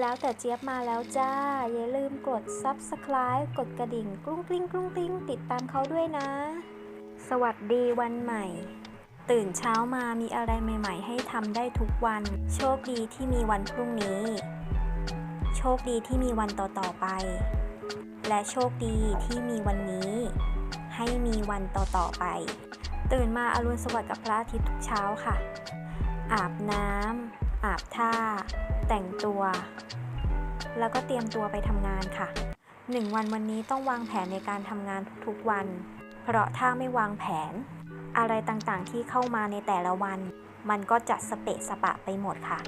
แล้วแต่เจี๊ยบมาแล้วจ้า อย่าลืมกด subscribe กดกระดิ่งกรุ้งกริ้งกรุ้งกริ้งติดตามเขาด้วยนะ สวัสดีวันใหม่ ตื่นเช้ามามีอะไรใหม่ๆ ให้ทำได้ทุกวัน โชคดีที่มีวันพรุ่งนี้ โชคดีที่มีวันต่อๆไป และโชคดีที่มีวันนี้ ให้มีวันต่อๆไป ตื่นมาอรุณสวัสดิ์กับพระอาทิตย์ทุกเช้าค่ะ อาบน้ำอาบท่า แต่งตัว แล้วก็เตรียมตัวไปทำงานค่ะหนึ่งวันวันนี้ต้องวางแผนในการทำงานทุกๆวัน เพราะถ้าไม่วางแผน อะไรต่างๆที่เข้ามาในแต่ละวัน มันก็จะสเปะสปะไปหมดค่ะ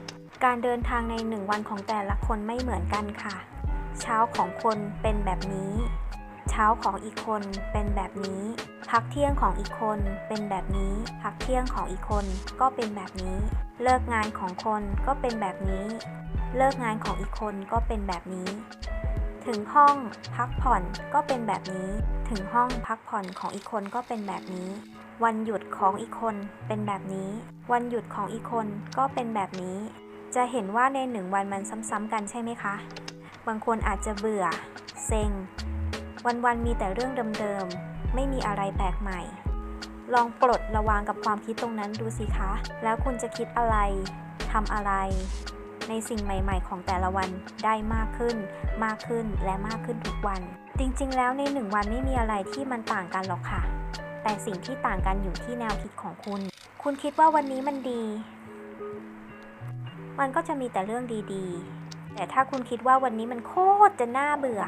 การเดินทางในหนึ่งวันของแต่ละคนไม่เหมือนกันค่ะ เช้าของคนเป็นแบบนี้ เช้าของอีกคนเป็นแบบนี้ พักเที่ยงของอีกคนเป็นแบบนี้ พักเที่ยงของอีกคนก็เป็นแบบนี้ เลิกงานของคนก็เป็นแบบนี้ เลิกงานของอีกคนก็เป็นแบบนี้ ถึงห้องพักผ่อนก็เป็นแบบนี้ ถึงห้องพักผ่อนของอีกคนก็เป็นแบบนี้ วันหยุดของอีกคนเป็นแบบนี้ วันหยุดของอีกคนก็เป็นแบบนี้ จะเห็นว่าในหนึ่งวันมันซ้ำๆกันใช่ไหมคะ บางคนอาจจะเบื่อ เซ็ง วันๆมีแต่เรื่องเดิมๆ ไม่มีอะไรแปลกใหม่ ลองปลดระวางกับความคิดตรงนั้นดูสิคะ แล้วคุณจะคิดอะไรทำอะไร ในสิ่งใหม่ ๆ ของแต่ละวันได้มากขึ้น มากขึ้นและมากขึ้นทุกวัน จริงๆ แล้วในหนึ่งวันไม่มีอะไรที่มันต่างกันหรอกค่ะ แต่สิ่งที่ต่างกันอยู่ที่แนวคิดของคุณ คุณคิดว่าวันนี้มันดี มันก็จะมีแต่เรื่องดีๆ แต่ถ้าคุณคิดว่าวันนี้มันโคตรจะน่าเบื่อ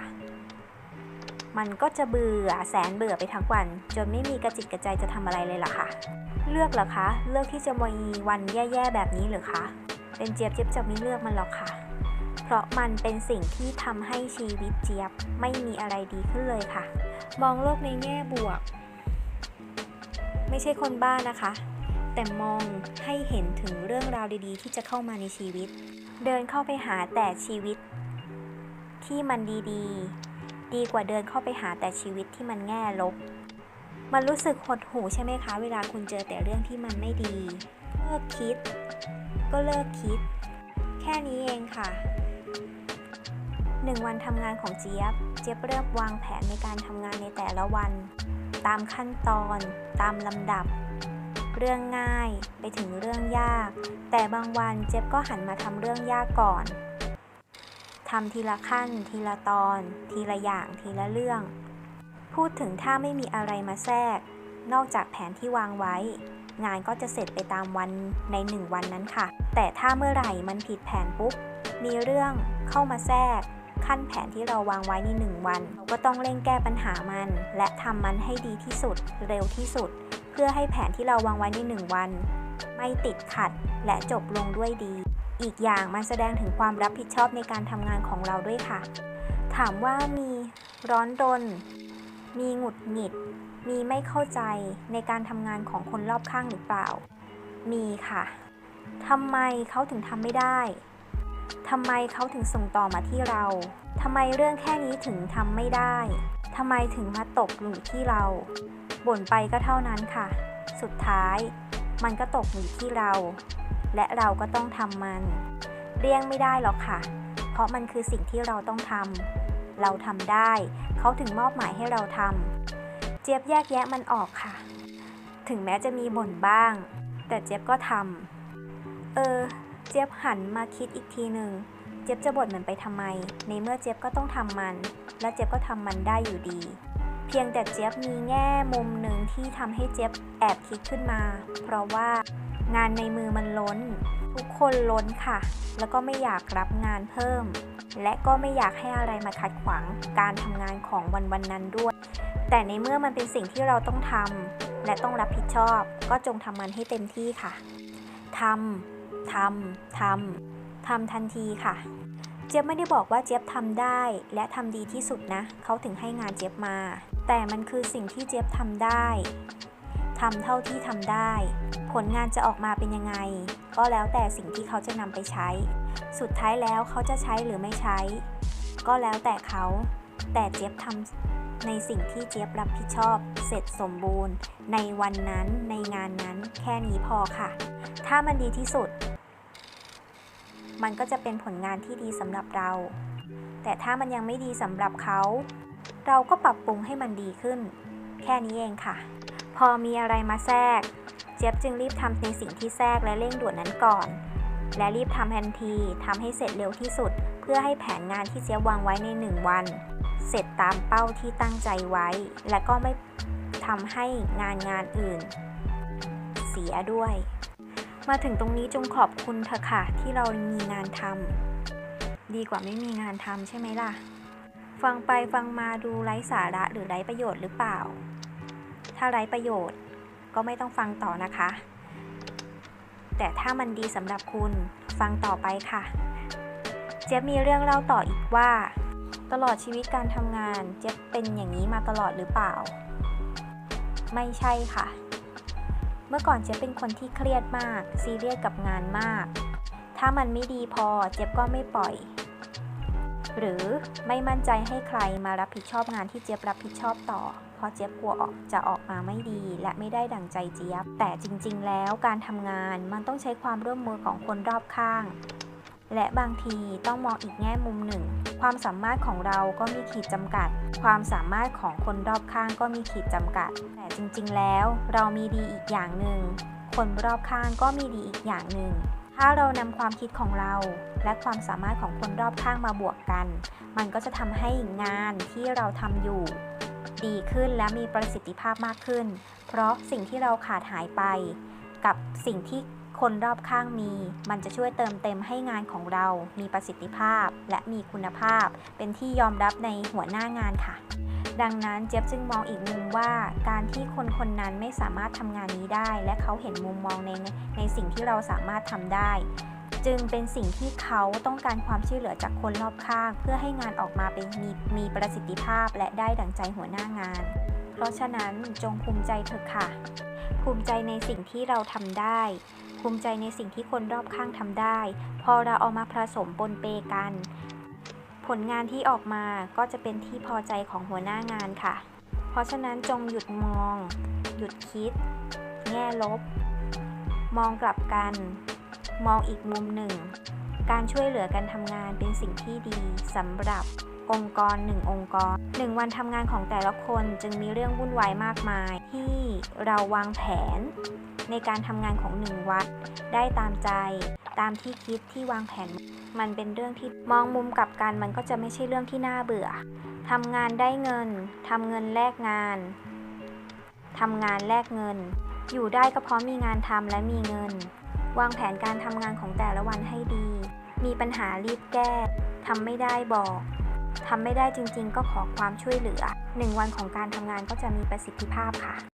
มันก็จะเบื่อแสนเบื่อไปทั้งวัน จนไม่มีกระจิตกระใจจะทำอะไรเลยล่ะค่ะ เลือกเหรอคะ เลือกที่จะมีวันแย่ๆแบบนี้หรือคะ เป็นเจี๊ยบเจี๊ยบจะไม่เลือกมันหรอกค่ะ เพราะมันเป็นสิ่งที่ทำให้ชีวิตเจี๊ยบไม่มีอะไรดีขึ้นเลยค่ะ มองโลกในแง่บวก ไม่ใช่คนบ้านะคะ แต่มองให้เห็นถึงเรื่องราวดีๆ ที่จะเข้ามาในชีวิต เดินเข้าไปหาแต่ชีวิตที่มันดีๆ ดีกว่าเดินเข้าไปหาแต่ชีวิตที่มันแง่ลบ มันรู้สึกหดหู่ใช่ไหมคะ เวลาคุณเจอแต่เรื่องที่มันไม่ดี เลิกคิด ก็เลิกคิด แค่นี้เองค่ะหนึ่งวันทำงานของเจี๊ยบ เจี๊ยบเริ่มวางแผนในการทำงานในแต่ละวัน ตามขั้นตอน ตามลำดับ เรื่องง่ายไปถึงเรื่องยาก แต่บางวันเจี๊ยบก็หันมาทำเรื่องยากก่อน ทำทีละขั้น ทีละตอน ทีละอย่างทีละเรื่อง พูดถึงถ้าไม่มีอะไรมาแทรก นอกจากแผนที่วางไว้ งานก็จะเสร็จไปตามวันในหนึ่งวันนั้นค่ะ แต่ถ้าเมื่อไหร่มันผิดแผนปุ๊บ มีเรื่องเข้ามาแทรก ขั้นแผนที่เราวางไว้ในหนึ่งวันเราก็ต้องเร่งแก้ปัญหามัน และทำมันให้ดีที่สุด เร็วที่สุด เพื่อให้แผนที่เราวางไว้ในหนึ่งวัน ไม่ติดขัดและจบลงด้วยดี อีกอย่างมันแสดงถึงความรับผิดชอบในการทำงานของเราด้วยค่ะ ถามว่ามีร้อนรน มีหงุดหงิด มีไม่เข้าใจในการทำงานของคนรอบข้างหรือเปล่า มีค่ะทำไมเขาถึงทำไม่ได้ทำไมเขาถึงส่งต่อมาที่เราทำไมเรื่องแค่นี้ถึงทำไม่ได้ทำไมถึงมาตกอยู่ที่เรา บ่นไปก็เท่านั้นค่ะ สุดท้าย มันก็ตกอยู่ที่เรา และเราก็ต้องทำมัน เลี่ยงไม่ได้หรอกค่ะ เพราะมันคือสิ่งที่เราต้องทำเราทำได้ เขาถึงมอบหมายให้เราทำเจี๊ยบแยกแยะมันออกค่ะ ถึงแม้จะมีบ่นบ้าง แต่เจี๊ยบก็ทำเออ เจี๊ยบหันมาคิดอีกทีหนึ่งเจี๊ยบจะบ่นมันไปทำไม ในเมื่อเจี๊ยบก็ต้องทำมัน และเจี๊ยบก็ทำมันได้อยู่ดี เพียงแต่เจี๊ยบมีแง่มุมหนึ่งที่ทำให้เจี๊ยบแอบคิดขึ้นมา เพราะว่างานในมือมันล้น ทุกคนล้นค่ะ แล้วก็ไม่อยากรับงานเพิ่ม และก็ไม่อยากให้อะไรมาขัดขวางการทำงานของวันวันนั้นด้วย แต่ในเมื่อมันเป็นสิ่งที่เราต้องทำและต้องรับผิดชอบ ก็จงทำมันให้เต็มที่ค่ะทำทำทำทำทันทีค่ะ เจี๊ยบไม่ได้บอกว่าเจี๊ยบทำได้ และทำดีที่สุดนะ เขาถึงให้งานเจี๊ยบมา แต่มันคือสิ่งที่เจี๊ยบทำได้ทำเท่าที่ทำได้ ผลงานจะออกมาเป็นยังไง ก็แล้วแต่สิ่งที่เขาจะนำไปใช้ สุดท้ายแล้วเขาจะใช้หรือไม่ใช้ ก็แล้วแต่เขา แต่เจี๊ยบทำในสิ่งที่เจี๊ยบรับผิดชอบ เสร็จสมบูรณ์ ในวันนั้นในงานนั้น แค่นี้พอค่ะ ถ้ามันดีที่สุด มันก็จะเป็นผลงานที่ดีสำหรับเรา แต่ถ้ามันยังไม่ดีสำหรับเขา เราก็ปรับปรุงให้มันดีขึ้น แค่นี้เองค่ะ พอมีอะไรมาแทรก เจี๊ยบจึงรีบทำในสิ่งที่แทรกและเร่งด่วนนั้นก่อน และรีบทำทันทีทำให้เสร็จเร็วที่สุด เพื่อให้แผนงานที่เจี๊ยบวางไว้ในหนึ่งวัน เสร็จตามเป้าที่ตั้งใจไว้ และก็ไม่ทำให้งานงานอื่น เสียด้วย มาถึงตรงนี้จงขอบคุณเถอะค่ะที่เรามีงานทำดีกว่าไม่มีงานทำใช่ไหมล่ะ ฟังไปฟังมาดูไร้สาระหรือไร้ประโยชน์หรือเปล่า ถ้าไร้ประโยชน์ก็ไม่ต้องฟังต่อนะคะ แต่ถ้ามันดีสำหรับคุณฟังต่อไปค่ะ เจ๊บมีเรื่องเล่าต่ออีกว่า ตลอดชีวิตการทำงาน เจ๊บเป็นอย่างนี้มาตลอดหรือเปล่า ไม่ใช่ค่ะ เมื่อก่อนเจ๊บเป็นคนที่เครียดมาก ซีเรียสกับงานมาก ถ้ามันไม่ดีพอเจ๊บก็ไม่ปล่อย หรือไม่มั่นใจให้ใครมารับผิดชอบงานที่เจี๊ยบรับผิดชอบต่อ เพราะเจี๊ยบกลัวออกจะออกมาไม่ดี และไม่ได้ดั่งใจเจี๊ยบ แต่จริง ๆ แล้วการทำงานมันต้องใช้ความร่วมมือของคนรอบข้าง และบางทีต้องมองอีกแง่มุมหนึ่ง ความสามารถของเราก็มีขีดจำกัด ความสามารถของคนรอบข้างก็มีขีดจำกัด แต่จริง ๆ แล้ว เรามีดีอีกอย่างหนึ่งคนรอบข้างก็มีดีอีกอย่างหนึ่ง ถ้าเรานำความคิดของเรา และความสามารถของคนรอบข้างมาบวกกัน มันก็จะทำให้งานที่เราทำอยู่ ดีขึ้นและมีประสิทธิภาพมากขึ้น เพราะสิ่งที่เราขาดหายไป กับสิ่งที่คนรอบข้างมี มันจะช่วยเติมเต็มให้งานของเรา มีประสิทธิภาพและมีคุณภาพ เป็นที่ยอมรับในหัวหน้างานค่ะ ดังนั้นเจี๊ยบจึงมองอีกมุมว่าการที่คนคนนั้นไม่สามารถทำงานนี้ได้ และเขาเห็นมุมมองในในสิ่งที่เราสามารถทำได้ จึงเป็นสิ่งที่เขาต้องการความช่วยเหลือจากคนรอบข้าง เพื่อให้งานออกมาเป็นมีมีประสิทธิภาพและได้ดังใจหัวหน้างาน เพราะฉะนั้นจงภูมิใจเถอะค่ะ ภูมิใจในสิ่งที่เราทำได้ ภูมิใจในสิ่งที่คนรอบข้างทำได้ พอเราเอามาผสมปนเปกัน ผลงานที่ออกมาก็จะเป็นที่พอใจของหัวหน้างานค่ะ เพราะฉะนั้นจงหยุดมอง หยุดคิด แง่ลบ มองกลับกัน มองอีกมุมหนึ่ง การช่วยเหลือกันทำงานเป็นสิ่งที่ดีสำหรับ องค์กรหนึ่งองค์กรหนึ่งวันทำงานของแต่ละคนจึงมีเรื่องวุ่นวายมากมาย ที่เราวางแผน ในการทำงานของหนึ่งวันได้ตามใจ ตามที่คิดที่วางแผน มันเป็นเรื่องที่มองมุมกลับกันมันก็จะไม่ใช่เรื่องที่น่าเบื่อทำงานได้เงินทำเงินแลกงานทำงานแลกเงิน อยู่ได้ก็เพราะมีงานทำและมีเงิน วางแผนการทำงานของแต่ละวันให้ดี มีปัญหารีบแก้ทำไม่ได้บอก ทำไม่ได้จริงๆ ก็ขอความช่วยเหลือหนึ่งวันของการทำงานก็จะมีประสิทธิภาพค่ะ